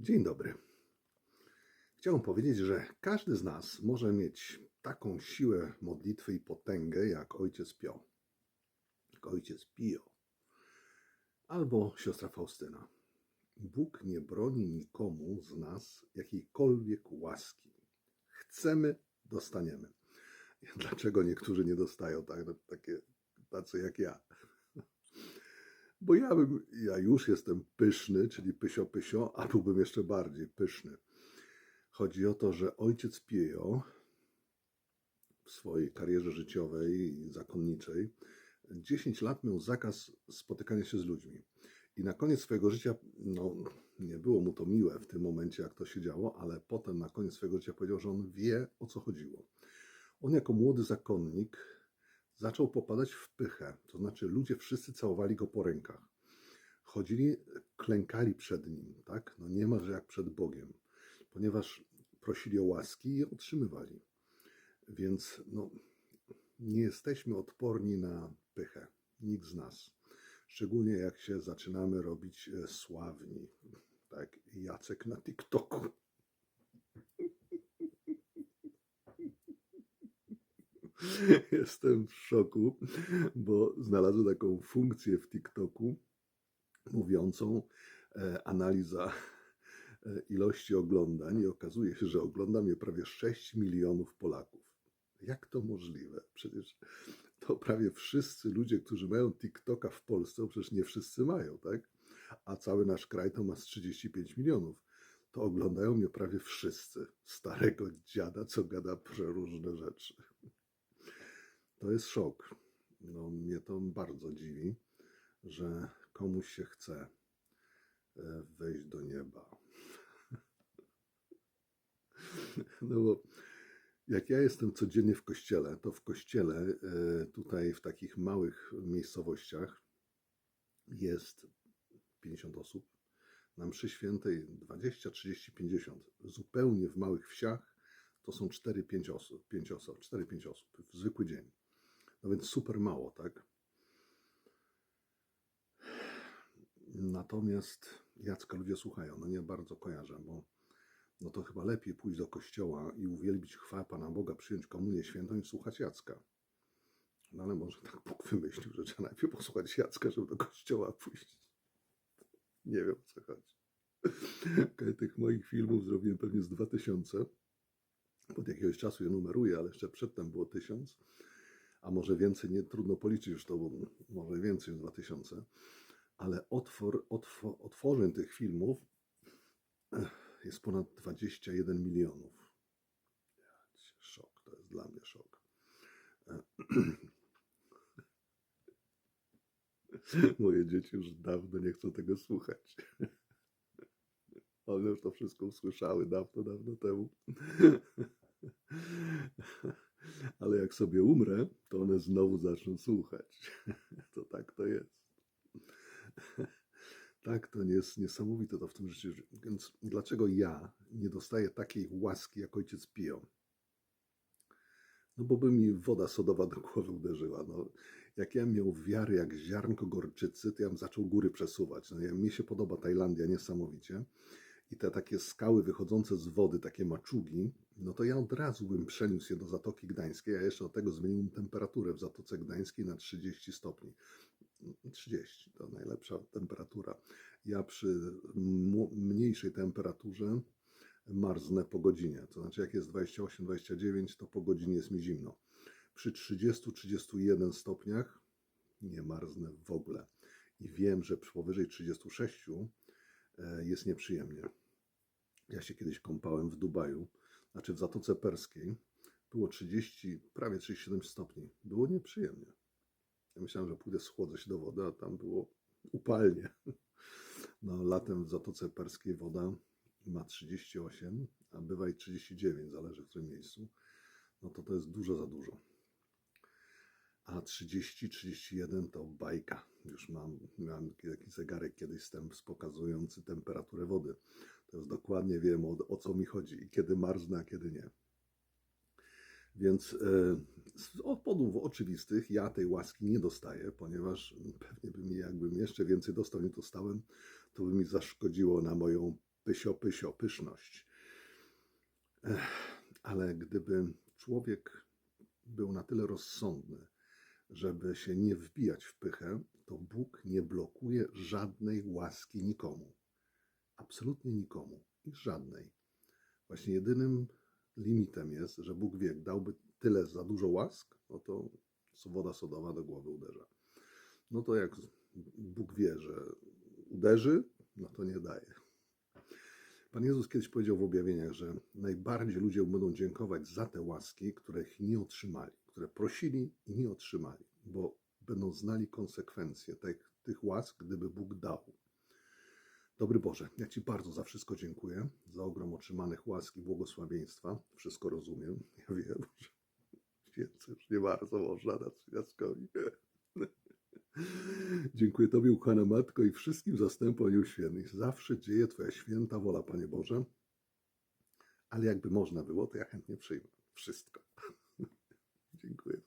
Dzień dobry. Chciałem powiedzieć, że każdy z nas może mieć taką siłę modlitwy i potęgę jak ojciec Pio, jak ojciec Pio albo siostra Faustyna. Bóg nie broni nikomu z nas jakiejkolwiek łaski. Chcemy, dostaniemy. Dlaczego niektórzy nie dostają tak, takie, tacy jak ja? Bo ja, bym, ja już jestem pyszny, czyli pysio pysio, a byłbym jeszcze bardziej pyszny. Chodzi o to, że ojciec Pio w swojej karierze życiowej i zakonniczej 10 lat miał zakaz spotykania się z ludźmi. I na koniec swojego życia, no nie było mu to miłe w tym momencie, jak to się działo, ale potem na koniec swojego życia powiedział, że on wie o co chodziło. On jako młody zakonnik zaczął popadać w pychę. To znaczy ludzie wszyscy całowali go po rękach. Chodzili, klękali przed nim, tak? No nie ma, że jak przed Bogiem, ponieważ prosili o łaski i je otrzymywali. Więc no, nie jesteśmy odporni na pychę. Nikt z nas. Szczególnie jak się zaczynamy robić e, sławni. Tak, Jacek na TikToku. Jestem w szoku, bo znalazłem taką funkcję w TikToku mówiącą e, analiza e, ilości oglądań i okazuje się, że ogląda mnie prawie 6 milionów Polaków. Jak to możliwe? Przecież to prawie wszyscy ludzie, którzy mają TikToka w Polsce, przecież nie wszyscy mają, tak? A cały nasz kraj to ma z 35 milionów. To oglądają mnie prawie wszyscy. Starego dziada, co gada przeróżne rzeczy. To jest szok. No, mnie to bardzo dziwi, że komuś się chce e, wejść do nieba. No bo jak ja jestem codziennie w kościele, to w kościele e, tutaj w takich małych miejscowościach jest 50 osób. Na mszy świętej 20, 30, 50. Zupełnie w małych wsiach to są 4-5 osób, 5 osób, 4-5 osób w zwykły dzień. No więc super mało, tak? Natomiast Jacka ludzie słuchają, no nie bardzo kojarzę, bo no to chyba lepiej pójść do kościoła i uwielbić chwałę Pana Boga, przyjąć komunię świętą i słuchać Jacka. No ale może tak Bóg wymyślił, że trzeba najpierw posłuchać Jacka, żeby do kościoła pójść. Nie wiem co chodzi. Tych moich filmów zrobiłem pewnie z 2000. Od jakiegoś czasu je numeruję, ale jeszcze przedtem było 1000 a może więcej, nie trudno policzyć już to, bo może więcej niż 2000, ale otwór, otwór, otworzeń tych filmów jest ponad 21 milionów. Szok, to jest dla mnie szok. Moje dzieci już dawno nie chcą tego słuchać. One już to wszystko usłyszały dawno, dawno temu ale jak sobie umrę, to one znowu zaczną słuchać. To tak to jest. Tak, to jest niesamowite to w tym życiu. Więc dlaczego ja nie dostaję takiej łaski jak ojciec Pio? No bo by mi woda sodowa do głowy uderzyła. No, jak ja miał wiary jak ziarnko gorczycy, to ja bym zaczął góry przesuwać. No, ja, mi się podoba Tajlandia niesamowicie i te takie skały wychodzące z wody, takie maczugi, no to ja od razu bym przeniósł je do Zatoki Gdańskiej, a jeszcze do tego zmieniłbym temperaturę w Zatoce Gdańskiej na 30 stopni. 30 to najlepsza temperatura. Ja przy mniejszej temperaturze marznę po godzinie. To znaczy, jak jest 28-29, to po godzinie jest mi zimno. Przy 30-31 stopniach nie marznę w ogóle. I wiem, że powyżej 36 E, jest nieprzyjemnie. Ja się kiedyś kąpałem w Dubaju, znaczy w Zatoce Perskiej. Było 30, prawie 37 stopni. Było nieprzyjemnie. Ja myślałem, że pójdę, schłodzę się do wody, a tam było upalnie. No, latem w Zatoce Perskiej woda ma 38, a bywa i 39, zależy w którym miejscu. No to to jest dużo za dużo a 30-31 to bajka. Już mam, miałem taki zegarek kiedyś stęp pokazujący temperaturę wody. To już dokładnie wiem o, o co mi chodzi i kiedy marznę, a kiedy nie. Więc e, z powodów oczywistych ja tej łaski nie dostaję, ponieważ pewnie by mi, jakbym jeszcze więcej dostał niż dostałem, to by mi zaszkodziło na moją pysio, pysio, pyszność. Ale gdyby człowiek był na tyle rozsądny, żeby się nie wbijać w pychę, to Bóg nie blokuje żadnej łaski nikomu. Absolutnie nikomu i żadnej. Właśnie jedynym limitem jest, że Bóg wie, dałby tyle za dużo łask, no to woda sodowa do głowy uderza. No to jak Bóg wie, że uderzy, no to nie daje. Pan Jezus kiedyś powiedział w objawieniach, że najbardziej ludzie będą dziękować za te łaski, których nie otrzymali, które prosili i nie otrzymali, bo będą znali konsekwencje tych, tych łask, gdyby Bóg dał. Dobry Boże, ja Ci bardzo za wszystko dziękuję, za ogrom otrzymanych łask i błogosławieństwa. Wszystko rozumiem, ja wiem, że więcej już nie bardzo można na Trzyniackowi. Dziękuję Tobie, ukochana Matko, i wszystkim zastępom Anioł Świętych. Zawsze dzieje Twoja święta wola, Panie Boże. Ale jakby można było, to ja chętnie przyjmę wszystko. think we